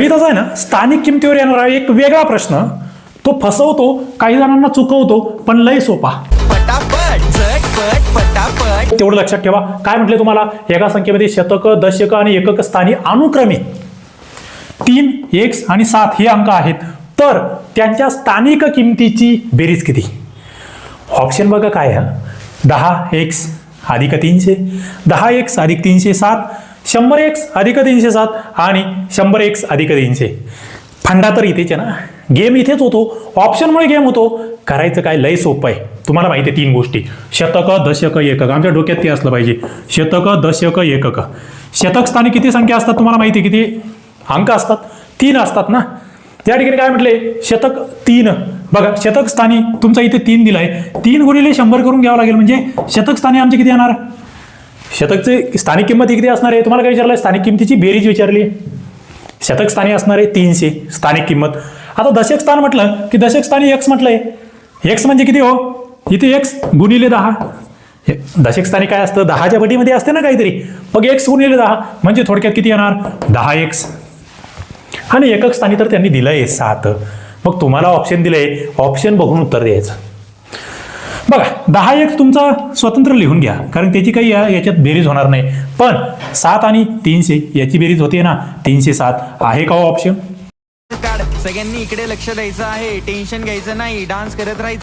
गणिताचा आहे ना स्थानिक किमतीवर येणारा एक वेगळा प्रश्न. तो फसवतो काही जणांना चुकवतो पण लय सोपा. तेवढं लक्षात ठेवा. काय म्हटले तुम्हाला? एका संख्येमध्ये शतक दशक आणि एकक स्थानी अनुक्रमे. तीन एक्स आणि सात हे अंक आहेत. तर त्यांच्या स्थानिक किमतीची बेरीज किती? ऑप्शन बघा काय दहा एक्स अधिक तीनशे. दहा एक्स अधिक तीनशे सात. शंभर एक्स अधिक तीनशे सात आणि शंभर एक्स अधिक तीनशे. फंडा तर इथेच आहे ना. गेम इथेच होतो. ऑप्शनमुळे गेम होतो. करायचं काय? लय सोपं आहे. तुम्हाला माहिती आहे तीन गोष्टी. शतक दशक एकक. आमच्या डोक्यात ते असलं पाहिजे. शतक दशक एकक. शतक स्थानी किती संख्या असतात तुम्हाला माहिती आहे? किती अंक असतात? तीन असतात ना. त्या ठिकाणी काय म्हटले? शतक तीन. बघा शतक स्थानी तुमचा इथे तीन दिलाय. तीन गुणिले शंभर करून घ्यावं लागेल. म्हणजे शतक स्थानी आमचे किती येणार? शतकचे स्थानिक किंमत किती असणार आहे? तुम्हाला काय विचारलं? स्थानिक किमतीची बेरीज विचारली. शतक स्थानी असणार आहे तीनशे स्थानिक किंमत. आता दशक स्थान म्हटलं की दशक स्थानी एक्स म्हटलंय. एक्स म्हणजे किती हो? इथे एक्स गुणिले दहा. हे दशक स्थानी काय असतं? दहाच्या पटीमध्ये असते ना काहीतरी. मग एक्स गुणिले दहा म्हणजे थोडक्यात किती येणार दहा एक्स आणि एकक स्थानी तर त्यांनी दिलंय सात. मग तुम्हाला ऑप्शन दिलंय. ऑप्शन बघून उत्तर द्यायचं. दहा एक तुमचा स्वतंत्र लिहून घ्या. कारण त्याची काही या- याच्यात बेरीज होणार नाही. पण सात आणि तीनशे याची बेरीज होते ना. तीनशे सात आहे का हो ऑप्शन सगळ्यांनी इकडे लक्ष द्यायचं आहे. टेन्शन घ्यायचं नाही. डान्स करत राहायचं.